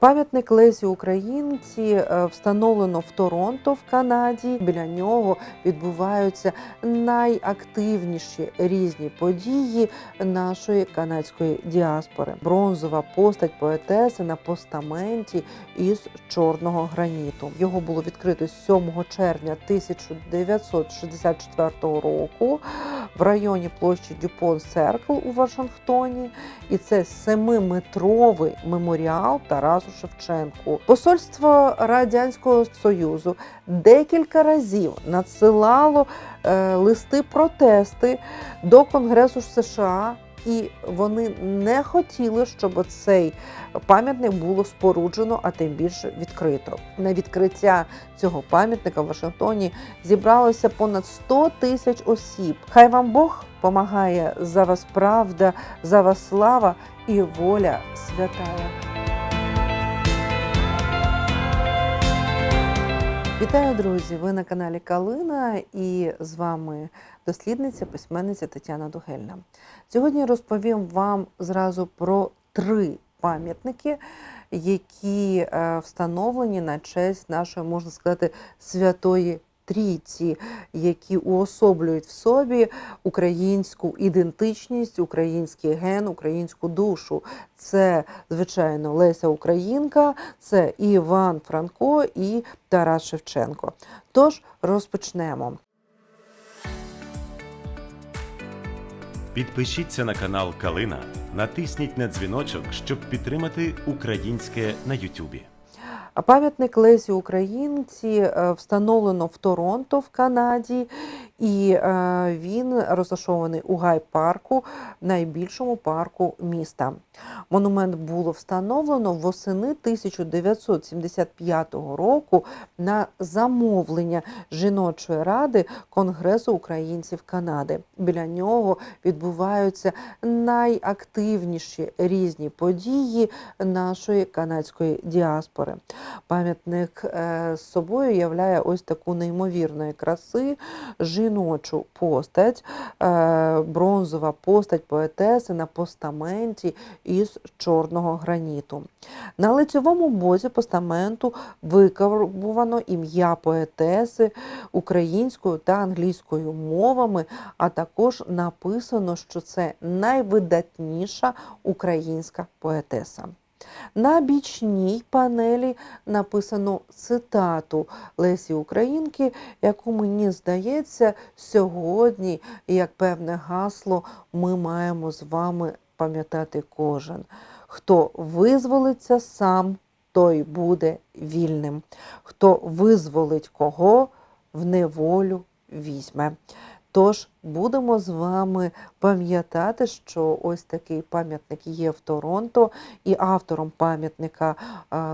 Пам'ятник Лесі Українці е, встановлено в Торонто в Канаді. Біля нього відбуваються найактивніші різні події нашої канадської діаспори. Бронзова постать поетеси на постаменті із чорного граніту. Його було відкрито 7 червня 1964 року в районі площі Дюпон Серкл у Вашингтоні. І це семиметровий меморіал Тарасу Шевченку. Посольство Радянського Союзу декілька разів надсилало е, листи протести до Конгресу США. І вони не хотіли, щоб цей пам'ятник було споруджено, а тим більше відкрито. На відкриття цього пам'ятника в Вашингтоні зібралося понад 100 тисяч осіб. Хай вам Бог помагає за вас правда, за вас слава і воля святая. Вітаю, друзі! Ви на каналі Калина і з вами дослідниця, письменниця Тетяна Дугельна. Сьогодні розповім вам зразу про три пам'ятники, які е, встановлені на честь нашої, можна сказати, святої трійці, які уособлюють в собі українську ідентичність, український ген, українську душу. Це, звичайно, Леся Українка, це Іван Франко і Тарас Шевченко. Тож розпочнемо. Підпишіться на канал Калина, натисніть на дзвіночок, щоб підтримати українське на Ютубі. Пам'ятник Лесі Українці е, встановлено в Торонто в Канаді, і е, він розташований у гай-парку, найбільшому парку міста. Монумент було встановлено восени 1975 року на замовлення жіночої ради Конгресу українців Канади. Біля нього відбуваються найактивніші різні події нашої канадської діаспори. Пам'ятник е, з собою являє ось таку неймовірної краси жіночу постать, е, бронзова постать поетеси на постаменті із чорного граніту. На лицьовому боці постаменту викарбувано ім'я поетеси українською та англійською мовами, а також написано, що це найвидатніша українська поетеса. На бічній панелі написано цитату Лесі Українки, яку мені здається, сьогодні, як певне гасло, ми маємо з вами пам'ятати кожен. Хто визволиться сам, той буде вільним. Хто визволить кого, в неволю візьме. Тож будемо з вами пам'ятати, що ось такий пам'ятник є в Торонто, і автором пам'ятника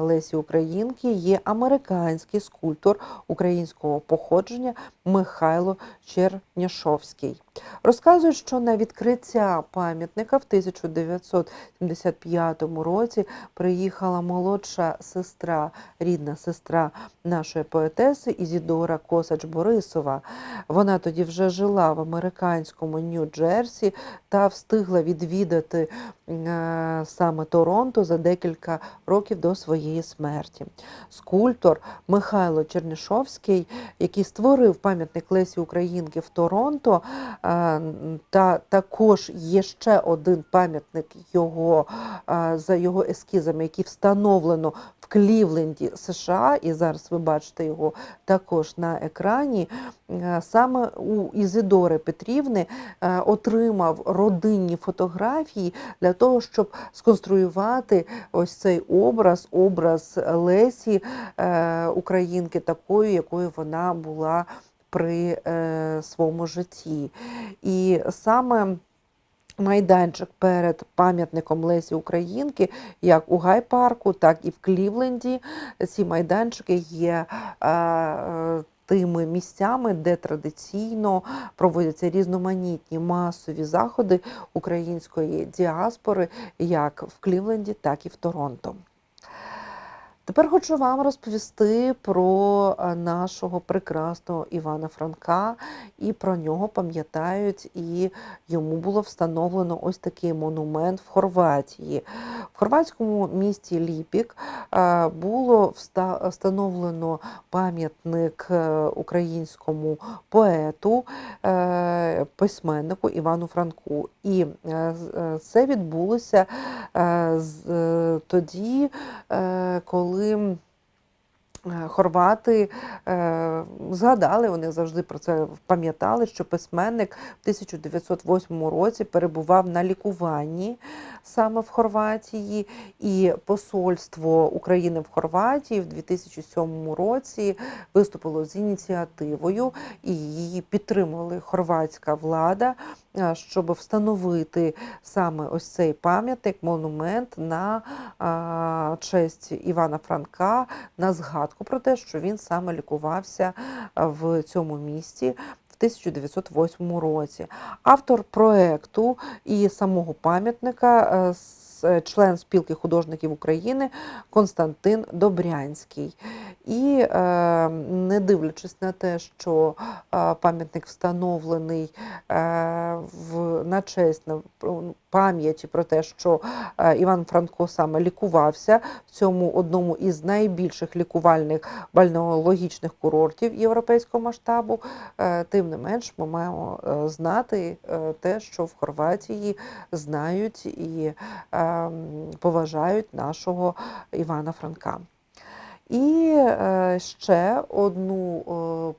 Лесі Українки є американський скульптор українського походження Михайло Черняшовський. Розказують, що на відкриття пам'ятника в 1975 році приїхала молодша сестра, рідна сестра нашої поетеси Ізідора Косач Борисова. Вона тоді вже жила в американському Нью-Джерсі та встигла відвідати е, саме Торонто за декілька років до своєї смерті. Скульптор Михайло Чернишовський, який створив пам'ятник Лесі Українки в Торонто, е, та також є ще один пам'ятник його е, за його ескізами, який встановлено в Клівленді, США, і зараз ви бачите його також на екрані. Е, Саме у Ізидори Петрівни е, отримав родинні фотографії для того, щоб сконструювати ось цей образ, образ Лесі е, Українки, такою, якою вона була при своєму житті. І саме Майданчик перед пам'ятником Лесі Українки, як у Гай-парку, так і в Клівленді. Ці майданчики є тими місцями, де традиційно проводяться різноманітні масові заходи української діаспори, як в Клівленді, так і в Торонто. Тепер хочу вам розповісти про е, нашого прекрасного Івана Франка, і про нього пам'ятають, і йому було встановлено ось такий монумент в Хорватії. В хорватському місті Ліпік е, було встановлено пам'ятник е, українському поету, письменнику Івану Франку. І це відбулося тоді, е, коли. е, Хорвати е, згадали, вони завжди про це пам'ятали, що письменник в 1908 році перебував на лікуванні саме в Хорватії, і посольство України в Хорватії в 2007 році виступило з ініціативою, і її підтримували хорватська влада, щоб встановити саме ось цей пам'ятник, монумент на честь Івана Франка, на згадку про те, що він саме лікувався в цьому місті. В 1908 році автор проекту і самого пам'ятника член спілки художників України Константин Добрянський. І е, не дивлячись на те, що е, пам'ятник встановлений е, в, на честь на пам'яті про те, що Іван Франко саме лікувався в цьому одному із найбільших лікувальних бальнеологічних курортів європейського масштабу, тим не менш ми маємо знати те, що в Хорватії знають і е, поважають нашого Івана Франка. І е, ще одну е,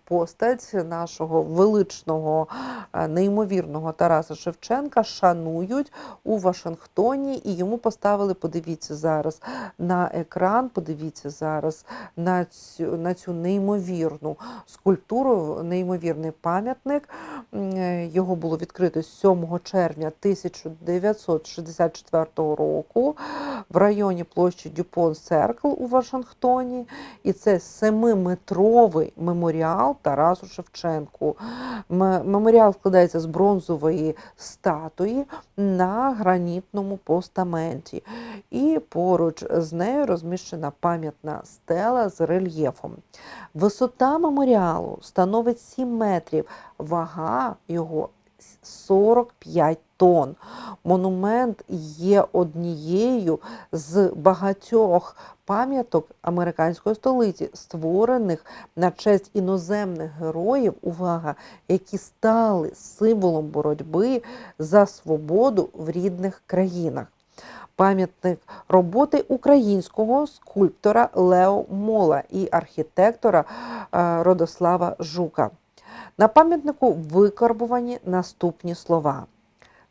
постать нашого величного, е, неймовірного Тараса Шевченка шанують у Вашингтоні, і йому поставили, подивіться зараз на екран, подивіться зараз на цю, на цю неймовірну скульптуру, неймовірний пам'ятник. Його було відкрито 7 червня 1964 року в районі площі Дюпон Серкл у Вашингтоні. І це семиметровий меморіал Тарасу Шевченку. Меморіал складається з бронзової статуї на гранітному постаменті. І поруч з нею розміщена пам'ятна стела з рельєфом. Висота меморіалу становить 7 метрів, вага його 45 тонн. Монумент є однією з багатьох пам'яток американської столиці, створених на честь іноземних героїв, увага, які стали символом боротьби за свободу в рідних країнах. Пам'ятник роботи українського скульптора Лео Мола і архітектора е, Родослава Жука. На пам'ятнику викарбувані наступні слова.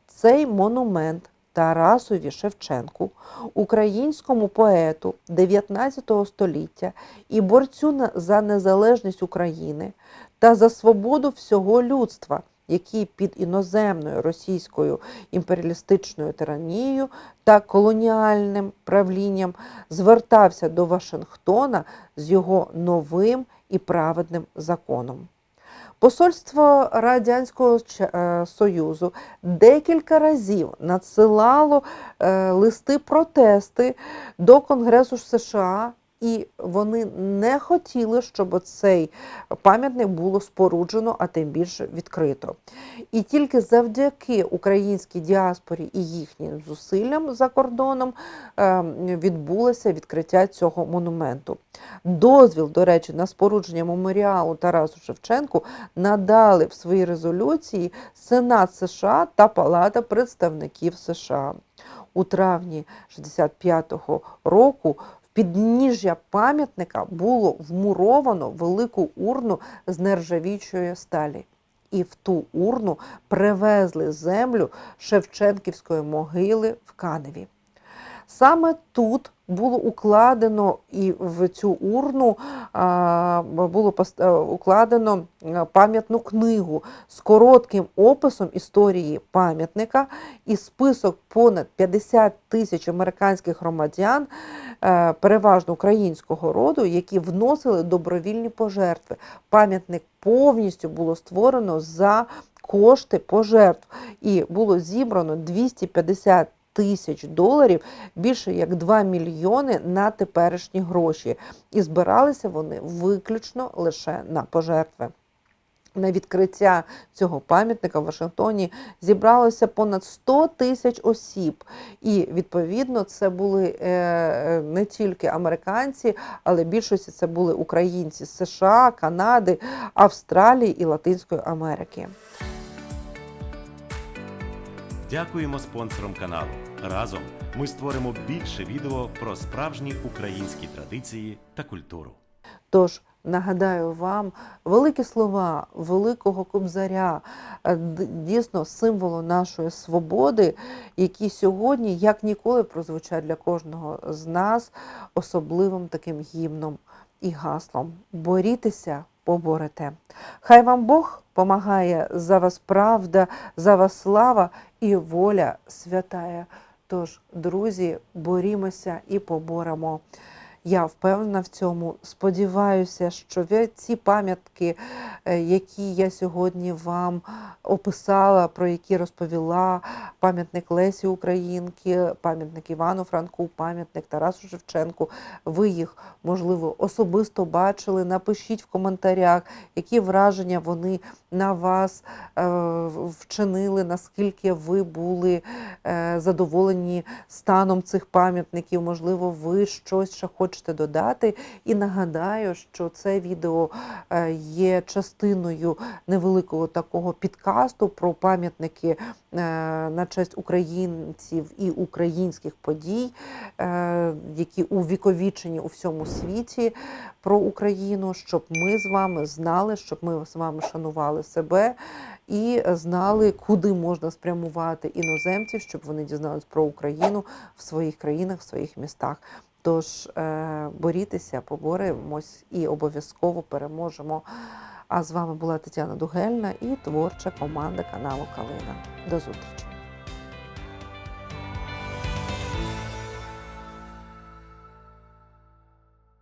Цей монумент Тарасові Шевченку, українському поету 19 століття і борцю за незалежність України та за свободу всього людства, який під іноземною російською імперіалістичною тиранією та колоніальним правлінням звертався до Вашингтона з його новим і праведним законом. Посольство Радянського е, Союзу декілька разів надсилало е, листи протести до Конгресу США, і вони не хотіли, щоб цей пам'ятник було споруджено, а тим більше відкрито. І тільки завдяки українській діаспорі і їхнім зусиллям за кордоном е, відбулося відкриття цього монументу. Дозвіл, до речі, на спорудження меморіалу Тарасу Шевченку надали в своїй резолюції Сенат США та Палата представників США. У травні 65-го року підніжжя пам'ятника було вмуровано велику урну з нержавічої сталі. І в ту урну привезли землю Шевченківської могили в Каневі. Саме тут було укладено і в цю урну було е, укладено е, пам'ятну книгу з коротким описом історії пам'ятника і список понад 50 тисяч американських громадян, е, переважно українського роду, які вносили добровільні пожертви. Пам'ятник повністю було створено за кошти пожертв, і було зібрано 250 тисяч доларів, більше як 2 мільйони на теперішні гроші. І збиралися вони виключно лише на пожертви. На відкриття цього пам'ятника в Вашингтоні зібралося понад 100 тисяч осіб. І відповідно це були е, е, не тільки американці, але більшості це були українці з США, Канади, Австралії і Латинської Америки. Дякуємо спонсорам каналу. Разом ми створимо більше відео про справжні українські традиції та культуру. Тож нагадаю вам великі слова великого кобзаря, е, дійсно символу нашої свободи, які сьогодні, як ніколи, прозвучать для кожного з нас особливим таким гімном і гаслом. Борітеся, поборете. Хай вам Бог помагає за вас правда, за вас слава і воля святая. Тож, друзі, борімося і поборемо. Я впевнена в цьому. Сподіваюся, що ці пам'ятки, е, які я сьогодні вам описала, про які розповіла, пам'ятник Лесі Українки, пам'ятник Івану Франку, пам'ятник Тарасу Шевченку, ви їх, можливо, особисто бачили. Напишіть в коментарях, які враження вони на вас е, вчинили, наскільки ви були е, задоволені станом цих пам'ятників. Можливо, ви щось ще хочете додати. І нагадаю, що це відео е, є частиною невеликого такого підкасту про пам'ятники е, на честь українців і українських подій, е, які увіковічені у всьому світі про Україну, щоб ми з вами знали, щоб ми з вами шанували себе і знали, куди можна спрямувати іноземців, щоб вони дізнались про Україну в своїх країнах, в своїх містах. Тож е, борітеся, поборемось і обов'язково переможемо. А з вами була Тетяна Дугельна і творча команда каналу Калина. До зустрічі!